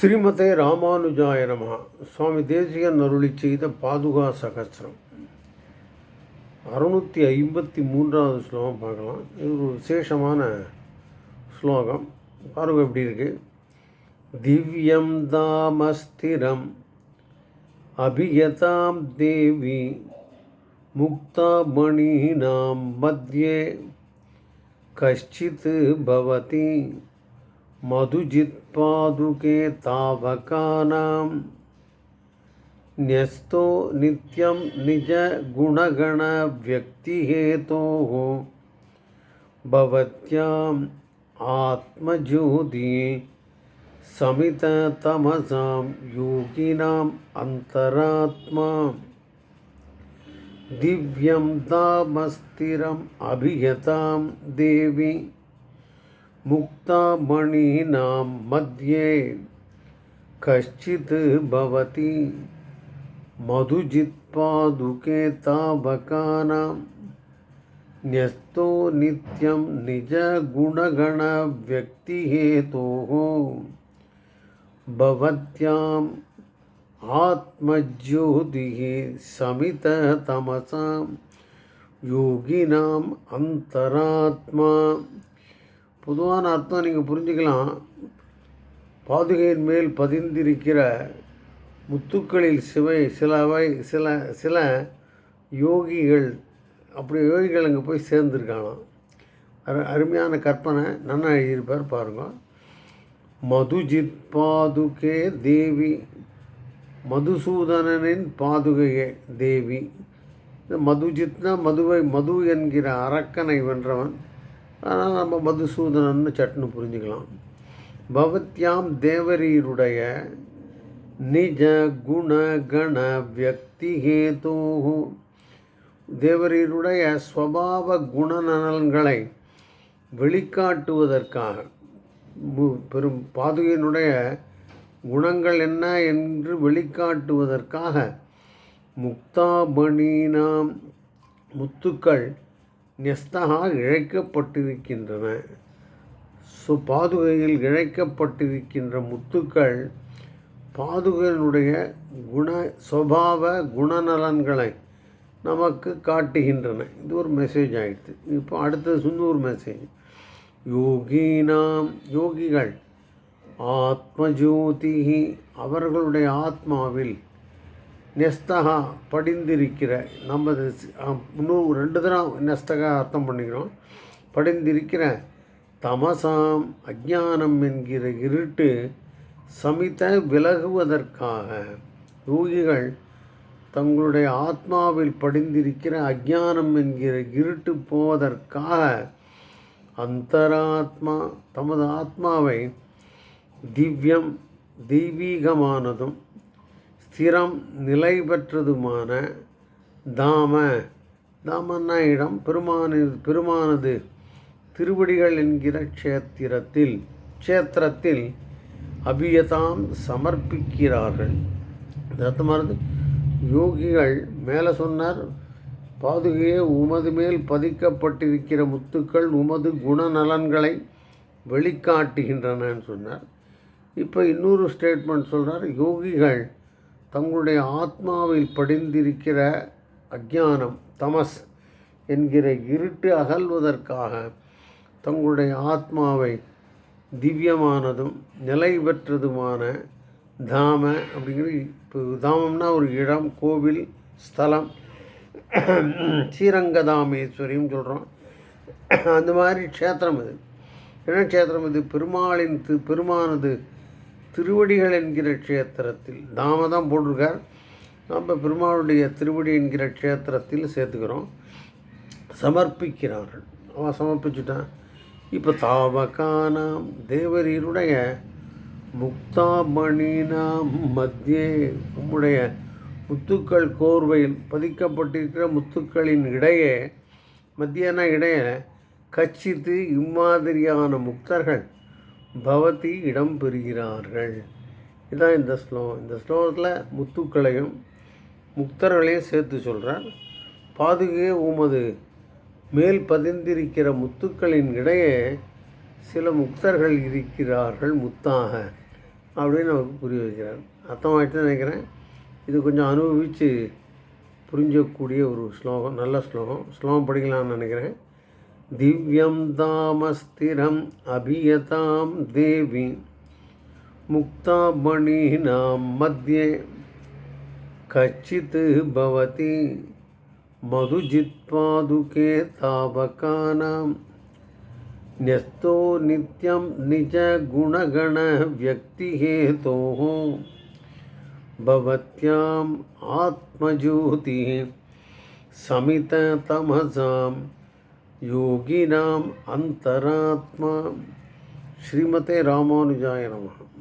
ஸ்ரீமதே ராமானுஜாய நம சுவாமி தேசிகன் அருளி செய்த பாதுகா சகசிரம். அறுநூற்றி ஐம்பத்தி மூன்றாவது ஸ்லோகம் பார்க்கலாம். இது ஒரு விசேஷமான ஸ்லோகம். பாருங்க எப்படி இருக்கு. திவ்யம் தாமஸ்திரம் அபியதாம் தேவி முக்தாமணீனாம் மத்தியே கஷ்டித் பவதி मधुजित्पादुके तावकानां न्यस्तो नित्यं निजगुणगणव्यक्तिहेतोः भवत्याम् आत्मज्योति समिततमसां योगिनाम् अन्तरात्मा। दिव्यं दामस्थिरम् अभियतां देवी मुक्तामणीनां मध्ये कश्चित् भवति मधुजित्पादुके तावकानां न्यस्तो नित्यं निजगुणगणव्यक्तिहेतोः भवत्याम् आत्मज्योतिः समिततमसां योगिनाम् अन्तरात्मा பொதுவான அர்த்தம் நீங்கள் புரிஞ்சுக்கலாம். பாதுகையின் மேல் பதிந்திருக்கிற முத்துக்களில் சிவை சிலவை சில சில யோகிகள் அப்படி யோகிகள் அங்கே போய் சேர்ந்துருக்காங்களாம். அரு அருமையான கற்பனை நன்னா எழுதியிருப்பார் பாருங்க. மதுஜித் பாதுகே தேவி மதுசூதனனின் பாதுகையே தேவி. இந்த மதுஜித்னா மதுவை மது என்கிற அரக்கனை வென்றவன். அதனால் நம்ம மதுசூதனன்னு சட்னு புரிஞ்சுக்கலாம். பவத்யாம் தேவரீருடைய நிஜ குண கண வியக்தி ஹேதோ தேவரீருடைய ஸ்வபாவ குணநலன்களை வெளிக்காட்டுவதற்காக பெரும் பாதுகையினுடைய குணங்கள் என்ன என்று வெளிக்காட்டுவதற்காக முக்தாபணீனாம் முத்துக்கள் நெஸ்தகா இழைக்கப்பட்டிருக்கின்றன. ஸோ பாதுகையில் இழைக்கப்பட்டிருக்கின்ற முத்துக்கள் பாதுகையினுடைய குண சுவாவ குணநலன்களை நமக்கு காட்டுகின்றன. இது ஒரு மெசேஜ் ஆகிடுது இப்போ அடுத்தது சுந்தூர் மெசேஜ் யோகினாம் யோகிகள் ஆத்மஜோதிகி அவர்களுடைய ஆத்மாவில் நெஸ்தகா படிந்திருக்கிற நம்ம இன்னும் ரெண்டு தினம் நெஸ்தகா அர்த்தம் பண்ணிக்கிறோம். படிந்திருக்கிற தமசாம் அஜானம் என்கிற இருட்டு சமித்த விலகுவதற்காக யோகிகள் தங்களுடைய ஆத்மாவில் படிந்திருக்கிற அஜானம் என்கிற இருட்டு போவதற்காக அந்தராத்மா தமது ஆத்மாவை திவ்யம் தெய்வீகமானதும் ஸ்திரம் நிலை பெற்றதுமான தாம தாமன்னா இடம் பெருமானது பெருமானது திருவடிகள் என்கிற க்ஷேத்திரத்தில் க்ஷேத்திரத்தில் அபியதாம் சமர்ப்பிக்கிறார்கள். அர்த்தமானது யோகிகள் மேலே சொன்னார் பாதுகையே உமது மேல் பதிக்கப்பட்டிருக்கிற முத்துக்கள் உமது குணநலன்களை வெளிக்காட்டுகின்றனன்னு சொன்னார். இப்போ இன்னொரு ஸ்டேட்மெண்ட் சொல்கிறார் யோகிகள் தங்களுடைய ஆத்மாவில் படிந்திருக்கிற அஜானம் தமஸ் என்கிற இருட்டு அகல்வதற்காக தங்களுடைய ஆத்மாவை திவ்யமானதும் நிலை பெற்றதுமான தாம அப்படிங்கிற இப்போ தாமம்னா ஒரு இடம் கோவில் ஸ்தலம் ஸ்ரீரங்கதாமேஸ்வரின்னு சொல்கிறோம் அந்த மாதிரி க்ஷேத்திரம் இது என்ன க்ஷேத்திரம் இது பெருமாளின் தி பெருமானது திருவடிகள் என்கிற க்ஷேத்திரத்தில் நாம தான் போட்டிருக்கார். நம்ம பெருமாளுடைய திருவடி என்கிற க்ஷேத்திரத்தில் சேர்த்துக்கிறோம். சமர்ப்பிக்கிறார்கள். அவன் சமர்ப்பிச்சுட்டான். இப்போ தாவகானாம் தேவரீருடைய முக்தாமணினாம் மத்தியே உம்முடைய முத்துக்கள் கோர்வையில் பதிக்கப்பட்டிருக்கிற முத்துக்களின் இடையே மத்தியான இடையே கச்சித்து இம்மாதிரியான முக்தர்கள் பவதி இடம் பெறுகிறார்கள். இதுதான் இந்த ஸ்லோகம். இந்த ஸ்லோகத்தில் முத்துக்களையும் முக்தர்களையும் சேர்த்து சொல்கிறார் பாதுகையே உமது மேல் பதிந்திருக்கிற முத்துக்களின் இடையே சில முக்தர்கள் இருக்கிறார்கள் முத்தாக அப்படின்னு நமக்கு புரிய வைக்கிறார். அர்த்தமாயிட்டு நினைக்கிறேன். இது கொஞ்சம் அனுபவித்து புரிஞ்சக்கூடிய ஒரு ஸ்லோகம் நல்ல ஸ்லோகம். ஸ்லோகம் படிக்கலாம்னு நினைக்கிறேன். दिव्यं धामस्थिरम् अभियतां देवी मुक्तामणीनां मध्ये कच्चित् भवति मधुजित्पादुके तावकानां न्यस्तो नित्यं निजगुणगणव्यक्तिहेतोः भवत्याम् आत्मज्योतिः समिततमसां யோகினாம் அந்தராத்மா. ஸ்ரீமதே ராமானுஜாய நமகம்